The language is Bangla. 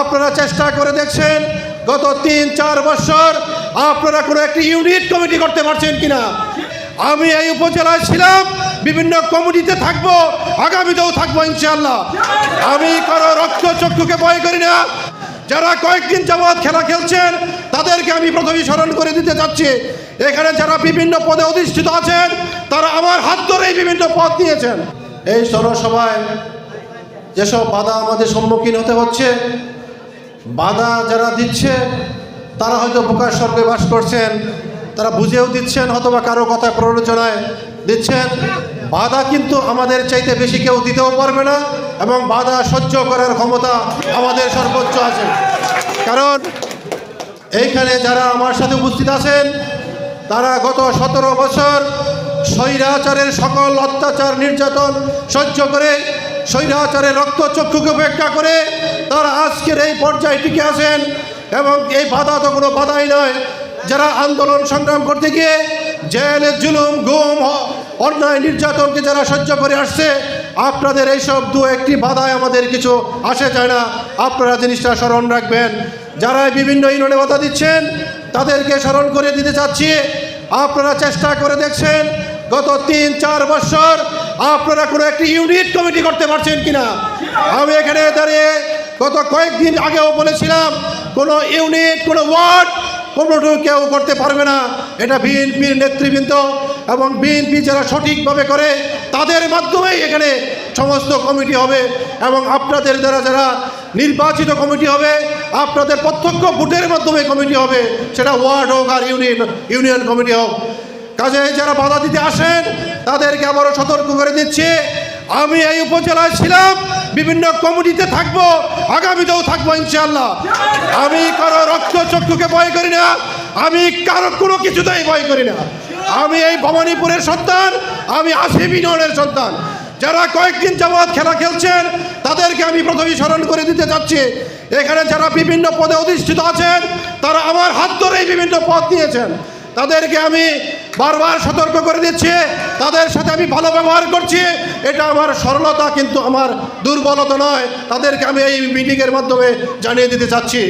আপনারা চেষ্টা করে দেখছেন, গত তিন, চার বছর আপনারা কোনো একটি ইউনিট কমিটি করতে পারছেন কিনা? আমি এই উপজেলায় ছিলাম, বিভিন্ন কমিটিতে থাকব, আগামীতেও থাকব ইনশাল্লাহ আমি কারও রক্ত চক্ষুকে ভয় করি না। যারা কয়েকদিন যাবৎ খেলা খেলছেন, তাদেরকে আমি প্রথমেই স্মরণ করে দিতে যাচ্ছি এখানে যারা বিভিন্ন পদে অধিষ্ঠিত আছেন, তারা আমার হাত ধরেই বিভিন্ন পদ দিয়েছেন। এই জনসভায় যেসব বাধা আমাদের সম্মুখীন হতে হচ্ছে বাধা যারা দিচ্ছে, তারা হয়তো বোকার স্বর্গে বাস করছেন, তারা বুঝেও দিচ্ছেন অথবা কারও কথা প্ররোচনায় দিচ্ছেন। বাধা কিন্তু আমাদের চাইতে বেশি কেউ দিতেও পারবে না এবং বাধা সহ্য করার ক্ষমতা আমাদের সর্বোচ্চ আছে। কারণ এইখানে যারা আমার সাথে উপস্থিত আছেন, তারা গত সতেরো বছর স্বৈরাচারের সকল অত্যাচার, নির্যাতন সহ্য করে স্বৈরাচারের রক্তচক্ষুকে উপেক্ষা করে তারা আজকের এই পর্যায়ে টিকে আছেন এবং এই বাধা তো কোনো বাধাই নয়। যারা আন্দোলন সংগ্রাম করতে গিয়ে জেলে জুলুম, গুম অন্যায়, নির্যাতনকে যারা সহ্য করে আসছে, আপনাদের এইসব দু একটি বাধায় আমাদের কিছু আসে যায় না। আপনারা জিনিসটা স্মরণ রাখবেন। যারা বিভিন্ন ইউনিয়নে বাধা দিচ্ছেন, তাদেরকে স্মরণ করে দিতে চাচ্ছি। আপনারা চেষ্টা করে দেখছেন, গত তিন, চার বছর আপনারা কোনো একটি ইউনিট কমিটি করতে পারছেন কিনা? আমি এখানে দাঁড়িয়ে গত কয়েকদিন আগেও বলেছিলাম, কোনো ইউনিট কোনো ওয়ার্ড কোনো কেউ করতে পারবে না। এটা বিএনপির নেতৃবৃন্দ এবং বিএনপি যারা সঠিকভাবে করে, তাদের মাধ্যমেই এখানে সমস্ত কমিটি হবে এবং আপনাদের দ্বারা যারা নির্বাচিত কমিটি হবে, আপনাদের প্রত্যক্ষ ভোটের মাধ্যমে কমিটি হবে। সেটা ওয়ার্ড হোক আর ইউনিয়ন ইউনিয়ন কমিটি হোক। কাজে যারা বাধা দিতে আসেন, তাদেরকে আবারও সতর্ক করে দিচ্ছি। আমি এই উপজেলায় ছিলাম, বিভিন্ন কমিটিতে থাকব, আগামীতেও থাকব ইনশাল্লাহ আমি কারও রক্ত চক্ষুকে ভয় করি না, আমি কারও কোনো কিছুতেই ভয় করি না। আমি এই ভবানীপুরের সন্তান, আমি আসিফ ইউনিয়নের সন্তান। যারা কয়েকদিন যাবৎ খেলা খেলছেন, তাদেরকে আমি প্রথমেই স্মরণ করে দিতে যাচ্ছি এখানে যারা বিভিন্ন পদে অধিষ্ঠিত আছেন, তারা আমার হাত ধরেই বিভিন্ন পদ দিয়েছেন। তাদেরকে আমি বারবার সতর্ক করে দিচ্ছি, তাদের সাথে আমি ভালো ব্যবহার করছি। এটা আমার সরলতা, কিন্তু আমার দুর্বলতা নয়। তাদেরকে আমি এই মিটিংয়ের মাধ্যমে জানিয়ে দিতে চাচ্ছি।